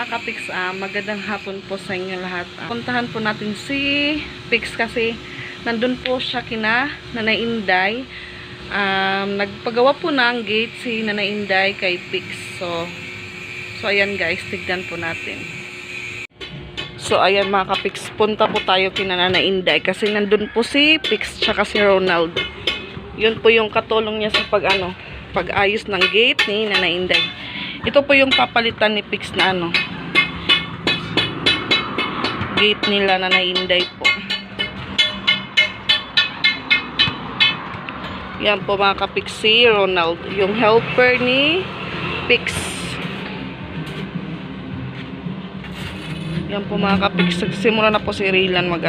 mga kapiks, ah, magandang hapon po sa inyo lahat. Ah, puntahan po natin si Pix kasi nandun po siya kina Nanay Inday. Um, nagpagawa po ng gate si Nanay Inday kay Pix. So, so ayan guys, tignan po natin. So ayan mga kapiks, punta po tayo kina Nanay Inday kasi nandun po si Pix tsaka si Ronald. Yun po yung katulong niya sa pag ano, pag-ayos ng gate ni Nanay Inday. Ito po yung papalitan ni Pix na ano. Gate nila na nainday po. Yan po mga kapix si Ronald. Yung helper ni Pix. Yan po mga kapix. Simula na po si Raylan mag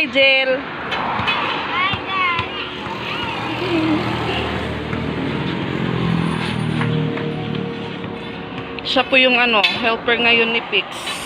Hi, Jill. Siya po yung ano, helper ngayon ni Pix.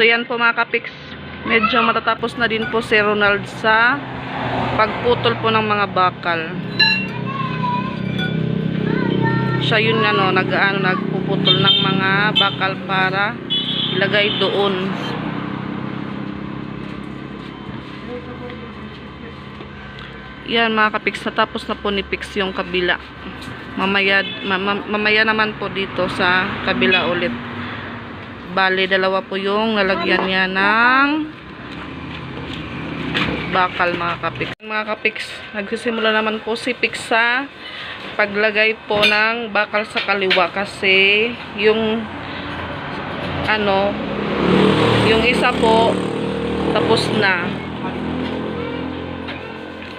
So yan po mga kapiks, medyo matatapos na din po si Ronald sa pagputol po ng mga bakal. Siya yun ano, nag, ano, nagpuputol ng mga bakal para ilagay doon. Yan mga kapiks, natapos na po ni Pix yung kabila. Mamaya, ma- mamaya naman po dito sa kabila ulit. Bale, dalawa po yung nalagyan niya ng bakal mga kapiks. Mga kapiks, nagsisimula naman po si Pix sa paglagay po ng bakal sa kaliwa kasi yung ano, yung isa po tapos na.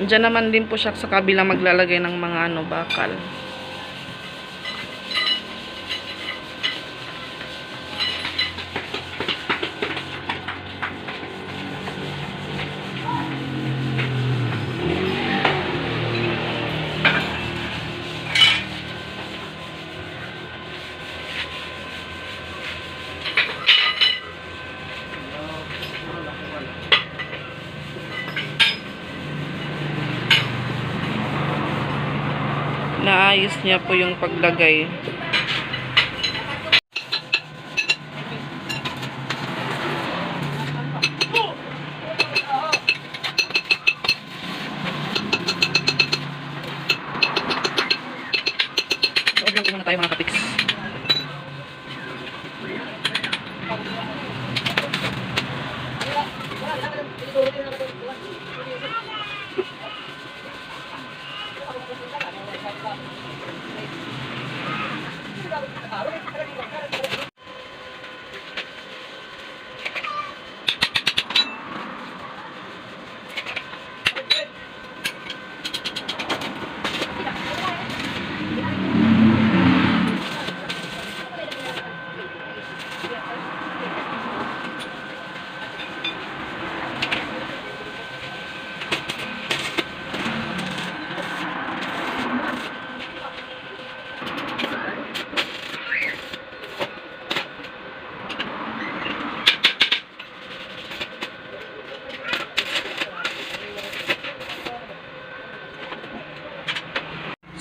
Diyan naman din po siya sa kabila maglalagay ng mga ano, bakal. Naayos niya po yung paglagay. Po muna tayo mga kapiks.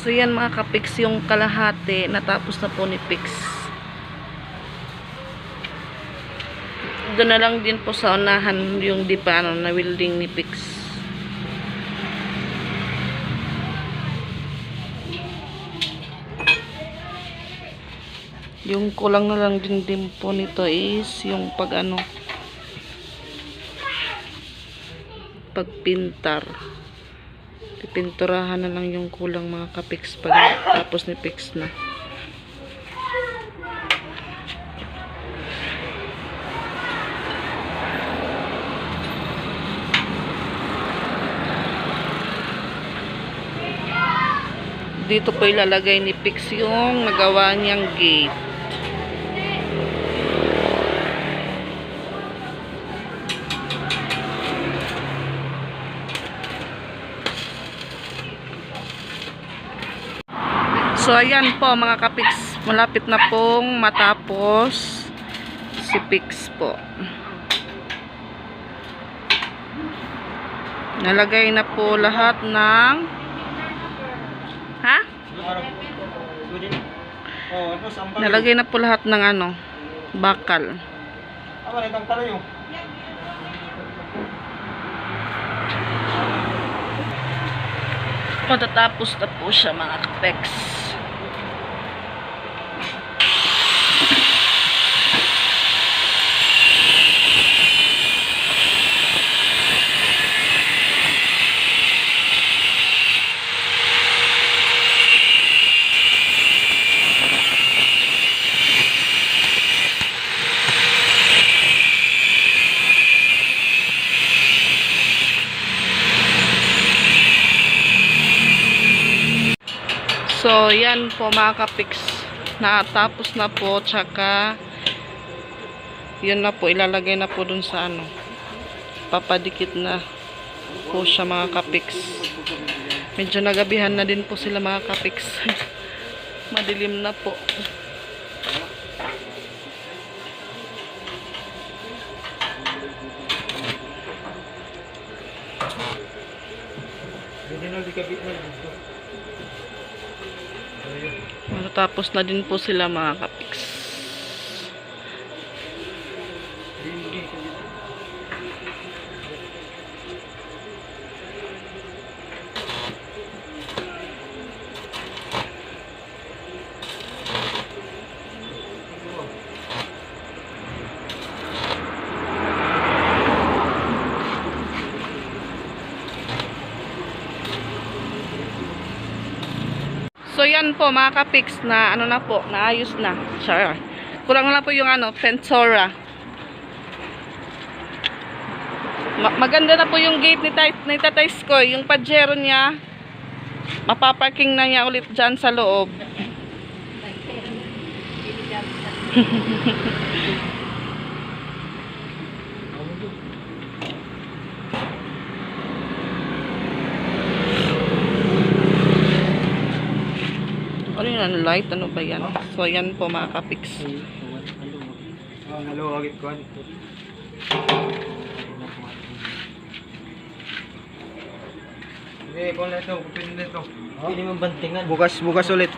So yan mga kapix yung kalahati natapos na po ni Pix. Doon na lang din po sa unahan yung di ano, na welding ni Pix. Yung kulang na lang din din po nito is yung pag ano pagpintar pipinturahan na lang yung kulang mga kapiks pag tapos ni Pix na. Dito po ilalagay ni Pix yung nagawa niyang gate. So, ayan po mga kapiks. Malapit na pong matapos si Pix po. Nalagay na po lahat ng Ha? Nalagay na po lahat ng ano, bakal. Matatapos na po siya mga kapiks. So, yan po mga kapiks. Natapos na po. Tsaka, yun na po. Ilalagay na po dun sa ano. Papadikit na po siya mga kapiks. Medyo nagabihan na din po sila mga kapiks. Madilim na po. Hindi na di kabit na dito. Matatapos na din po sila mga kapiks. So yan po mga kapiks na ano na po, naayos na. Char. Kulang na po yung ano, Fensora. Ma- maganda na po yung gate ni, Tay- ni Tatay Skoy. Yung pajero niya, mapaparking na niya ulit dyan sa loob. light? Ano ba yan? So yan po mga kapiks. Bukas, bukas ulit.